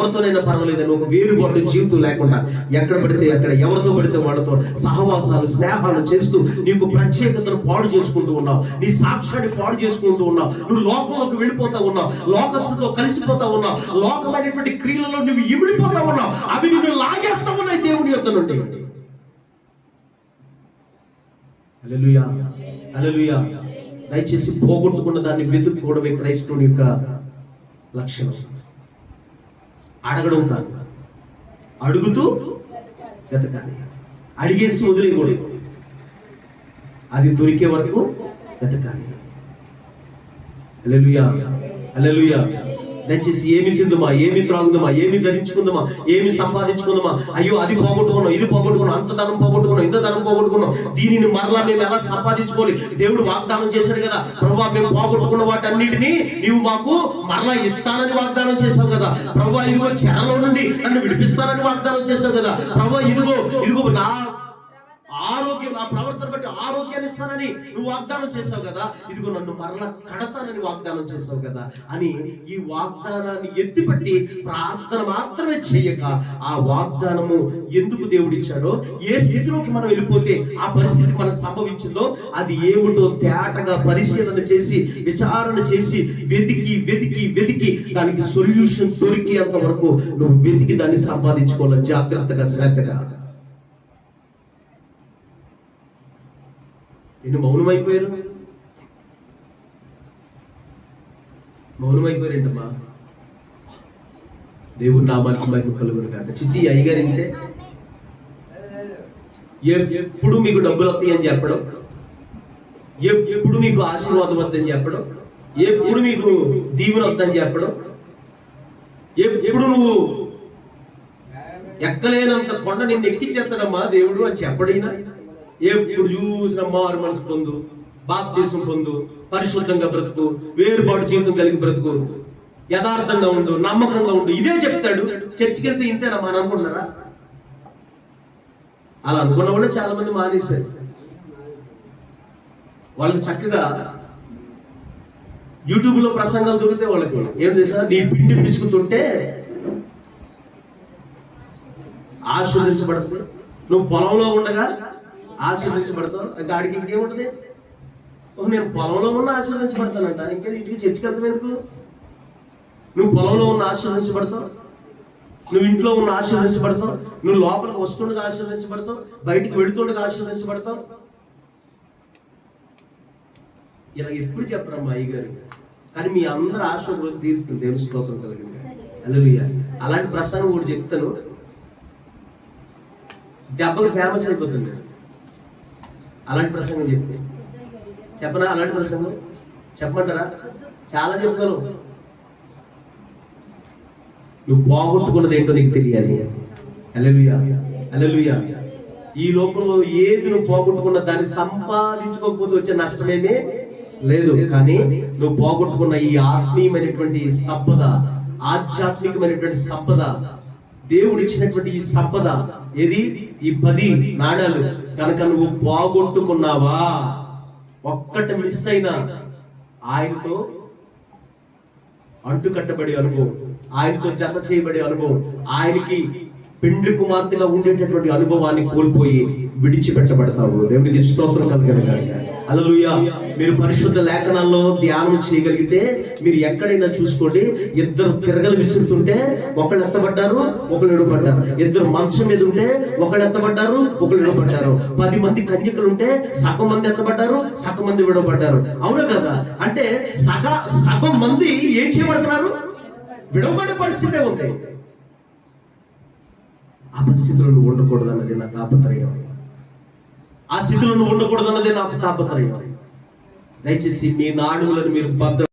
ఎవరితోనైనా పర్వాలేదని ఒక వేరుబాటు జీవితం లేకుండా ఎక్కడ పడితే అక్కడ ఎవరితో పడితే వాళ్ళతో సహవాసాలు స్నేహాలు చేస్తూ నీకు ప్రత్యేకతను పాడు చేసుకుంటూ ఉన్నావు. నీ సాక్ష్యాన్ని పాడు చేసుకుంటూ ఉన్నావు. నువ్వు లోకంలోకి వెళ్ళిపోతా ఉన్నావు. లోకస్తుతో కలిసిపోతా ఉన్నావు. లోకమైనటువంటి క్రియలలో నువ్వు ఇమిడిపోతా ఉన్నావు. అవి నిన్ను లాగేస్తా ఉన్నాయి దేవుని యొక్క నుండి. దయచేసి పోగొట్టుకున్న దాన్ని వెతుక్కోవడమే క్రైస్తవుని యొక్క లక్షణం. అడగడం కాదు అడుగుతూ వెతకాలి. అడిగేసి వదిలేయకూడదు. అది దొరికే వరకు వెతకాలి. అలెలుయా అలెలుయా దయచేసి ఏమి తిందుమా? ఏమి త్రాగుదమా? ఏమి ధరించుకుందామా? ఏమి సంపాదించుకుందామా? అయ్యో అది పోగొట్టుకున్నాం ఇది పోగొట్టుకున్నాం అంత ధనం పోగొట్టుకున్నాం ఇంత ధనం పోగొట్టుకున్నాం దీనిని మరలా మేము ఎలా సంపాదించుకోవాలి? దేవుడు వాగ్దానం చేశాడు కదా. ప్రభు మేము పోగొట్టుకున్న వాటన్నిటిని నీవు మాకు మరలా ఇస్తానని వాగ్దానం చేశావు కదా. ప్రభు ఇదిగో చెరలో నుండి నన్ను విడిపిస్తానని వాగ్దానం చేశావు కదా. ప్రభు ఇదిగో ఇదిగో నా ఆరోగ్యం నా ప్రవర్తన బట్టి ఆరోగ్యాన్ని ఇస్తానని నువ్వు వాగ్దానం చేసావు కదా. ఇదిగో నన్ను మరల కడతానని వాగ్దానం చేసావు కదా అని ఈ వాగ్దానాన్ని ఎత్తిపట్టి ప్రార్థన మాత్రమే చేయక ఆ వాగ్దానము ఎందుకు దేవుడిచ్చాడో ఏ స్థితిలోకి మనం వెళ్ళిపోతే ఆ పరిస్థితి మనకు సంభవించిందో అది ఏమిటో తేటగా పరిశీలన చేసి విచారణ చేసి వెతికి వెతికి వెతికి దానికి సొల్యూషన్ దొరికేంత వరకు నువ్వు వెతికి దాన్ని సంపాదించుకోవాలి జాగ్రత్తగా శ్రద్ధగా ఎన్ని మౌనమైపోయారు? మీరు మౌనమైపోయారేంటమ్మా? దేవుడు నామానికి మహిమ కలుగురు కాక చిచి అయ్యగారు ఇంతే? ఎప్పుడు మీకు డబ్బులు వస్తాయని చెప్పడం? ఎప్పుడు మీకు ఆశీర్వాదం వద్దని చెప్పడం? ఎప్పుడు మీకు దీవులు వద్దని చెప్పడం? ఎప్పుడు నువ్వు ఎక్కలేనంత కొండ నిన్ను ఎక్కిచ్చేస్తాడమ్మా దేవుడు అని చెప్పడైనా? ఎప్పుడు చూసిన మారు మనసు పొందు బాప్తీసం పొందు పరిశుద్ధంగా బ్రతుకు వేరుపాటు జీవితం కలిగి బ్రతుకు యథార్థంగా ఉండు నమ్మకంగా ఉండు ఇదే చెప్తాడు. చర్చికి వెళ్తే ఇంతేనా మనం అనుకుంటున్నారా? అలా అనుకున్న వాళ్ళు చాలా మంది మానేశారు. వాళ్ళకి చక్కగా యూట్యూబ్లో ప్రసంగాలు దొరికితే వాళ్ళకి ఏం తెలుసా? నీ పిండి పిసుకుతుంటే ఆశీర్వదించబడుతుంది నువ్వు పొలంలో ఉండగా ఆశీర్వదించబడతావు? ఇంకా ఆడికి ఇంకేముంటుంది ఓ నేను పొలంలో ఉన్న ఆశీర్వదించబడతానంట. ఇంకే ఇంటికి చర్చికి వెళ్తావు ఎందుకు? నువ్వు పొలంలో ఉన్న ఆశీర్వదించబడతావు? నువ్వు ఇంట్లో ఉన్న ఆశీర్వదించబడతావు? నువ్వు లోపలికి వస్తుండగా ఆశీర్వదించబడతావు? బయటికి వెళుతుండగా ఆశీర్వదించబడతావు? ఇలా ఎప్పుడు చెప్పరమ్మా అయ్యగారు. కానీ మీ అందరు ఆశ రోజు తీరుస్తుంది. దేవుని స్తోత్రం కలిగింది. అలలుయ్య అలాంటి ప్రసంగం కూడా చెప్తాను. దెబ్బకి ఫేమస్ అయిపోతుంది. అలాంటి ప్రసంగం చెప్తే. చెప్పనా అలాంటి ప్రసంగం? చెప్పమంటారా? చాలా చెప్తాను నువ్వు పోగొట్టుకున్నది ఏంటో నీకు తెలియాలి. అలలుయా అలలుయా ఈ లోకంలో ఏది నువ్వు పోగొట్టుకున్న దాన్ని సంపాదించుకోకపోతే వచ్చే నష్టమేమే లేదు. కానీ నువ్వు పోగొట్టుకున్న ఈ ఆత్మీయమైనటువంటి సంపద ఆధ్యాత్మికమైనటువంటి సంపద దేవుడిచ్చినటువంటి ఈ సంపద ఏది? ఈ పది నాణాలు. కనుక నువ్వు పోగొట్టుకున్నావా ఒక్కటి మిస్ అయినా ఆయనతో అంటుకట్టబడే అనుభవం ఆయనతో జత చేయబడే అనుభవం ఆయనకి పెండ్లి కుమార్తెగా ఉండేటటువంటి అనుభవాన్ని కోల్పోయి విడిచిపెట్టబడతావు. దేవునికి స్తోత్రం కలిగిన అలలుయ మీరు పరిశుద్ధ లేఖనాల్లో ధ్యానం చేయగలిగితే మీరు ఎక్కడైనా చూసుకోండి. ఇద్దరు తిరగలు విసురుతుంటే ఒకళ్ళు ఎత్తబడ్డారు ఒకళ్ళు ఎడబడ్డారు ఇద్దరు మంచం మీద ఉంటే ఒకళ్ళు ఎత్తబడ్డారు ఒకళ్ళు ఎడబడ్డారు పది మంది కన్యకలు ఉంటే సగం మంది ఎత్తబడ్డారు సగం మంది విడబడ్డారు అవును కదా? అంటే సగ సగం మంది ఏం చేయబడుతున్నారు? విడవబడే పరిస్థితే ఉంది. ఆ పరిస్థితిలో ఉండకూడదు అన్నది నా తాపత్రయం. ఆ స్థితిలో నువ్వు ఉండకూడదు అన్నది నాకు తాపత్రయం. దయచేసి మీ నాడులను మీరు భద్ర